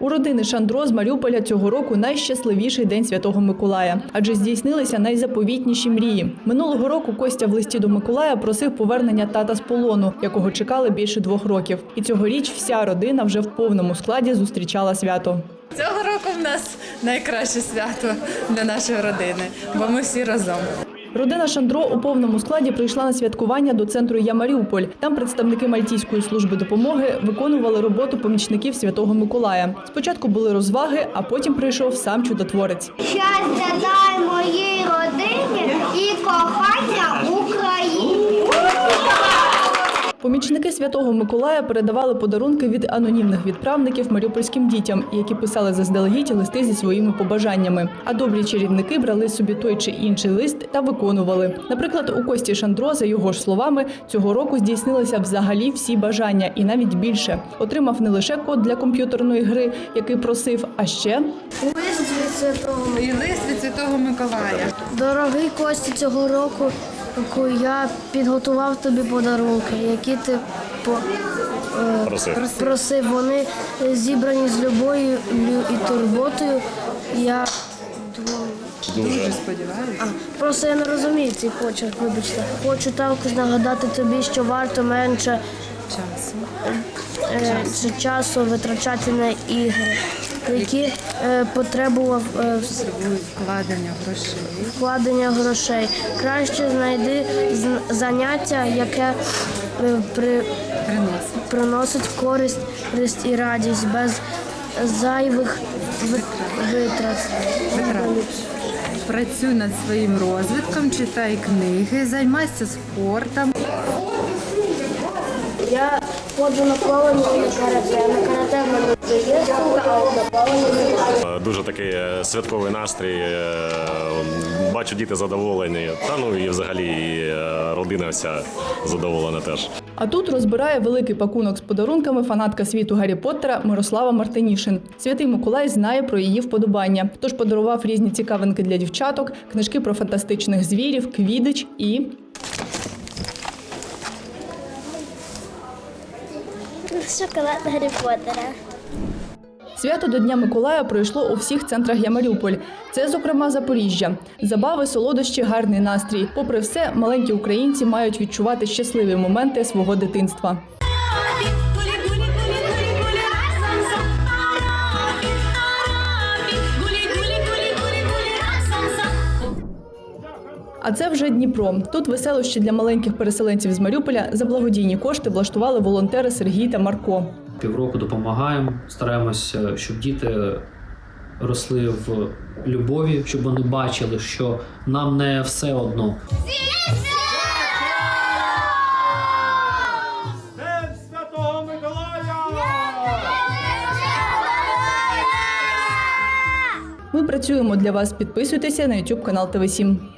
У родини Шандро з Маріуполя цього року найщасливіший день Святого Миколая, адже здійснилися найзаповітніші мрії. Минулого року Костя в листі до Миколая просив повернення тата з полону, якого чекали більше двох років. І цьогоріч вся родина вже в повному складі зустрічала свято. Цього року в нас найкраще свято для нашої родини, бо ми всі разом. Родина Шандро у повному складі прийшла на святкування до центру Я Маріуполь. Там представники Мальтійської служби допомоги виконували роботу помічників Святого Миколая. Спочатку були розваги, а потім прийшов сам чудотворець. Щастя дай моїй родині і кохання Україні. Помічники Святого Миколая передавали подарунки від анонімних відправників маріупольським дітям, які писали заздалегідь листи зі своїми побажаннями. А добрі чарівники брали собі той чи інший лист та виконували. Наприклад, у Кості Шандро, за його ж словами, цього року здійснилися взагалі всі бажання, і навіть більше. Отримав не лише код для комп'ютерної гри, який просив, а ще Лист від святого І лист від Святого Миколая. Дорогий Кості, цього року року я підготував тобі подарунки, які ти по, е, Просив. просив. Вони зібрані з любов'ю лю- і турботою. Я Дуже. Сподіваюся. а, просто я не розумію цей почерк, вибачте. Хочу також нагадати тобі, що варто менше Часу. е, чи часу витрачати на ігри, які е, потребував е, вкладення грошей. вкладення грошей. Краще знайди заняття, яке при, Приносить. приносить користь, користь і радість без зайвих ви- витрат. Працюй над своїм розвитком, читай книги, займайся спортом. Я ходжу на плавання і на карате. На карате в мене вже є штука, а от на плавання немає. Е, Дуже такий е, святковий настрій. е, Бачу, діти задоволені. Та ну і взагалі і, родина вся задоволена теж. А тут розбирає великий пакунок з подарунками фанатка світу Гаррі Поттера Мирослава Мартинішин. Святий Миколай знає про її вподобання, тож подарував різні цікавинки для дівчаток, книжки про фантастичних звірів, квідич і Шоколад Гаррі Поттера. Свято до Дня Миколая пройшло у всіх центрах Я Це, зокрема, Запоріжжя. Забави, солодощі, гарний настрій. Попри все, маленькі українці мають відчувати щасливі моменти свого дитинства. А це вже Дніпро. Тут веселощі для маленьких переселенців з Маріуполя за благодійні кошти влаштували волонтери Сергій та Марко. Півроку допомагаємо, стараємося, щоб діти росли в любові, щоб вони бачили, що нам не все одно. Ми працюємо для вас. Підписуйтеся на YouTube канал ТВ 7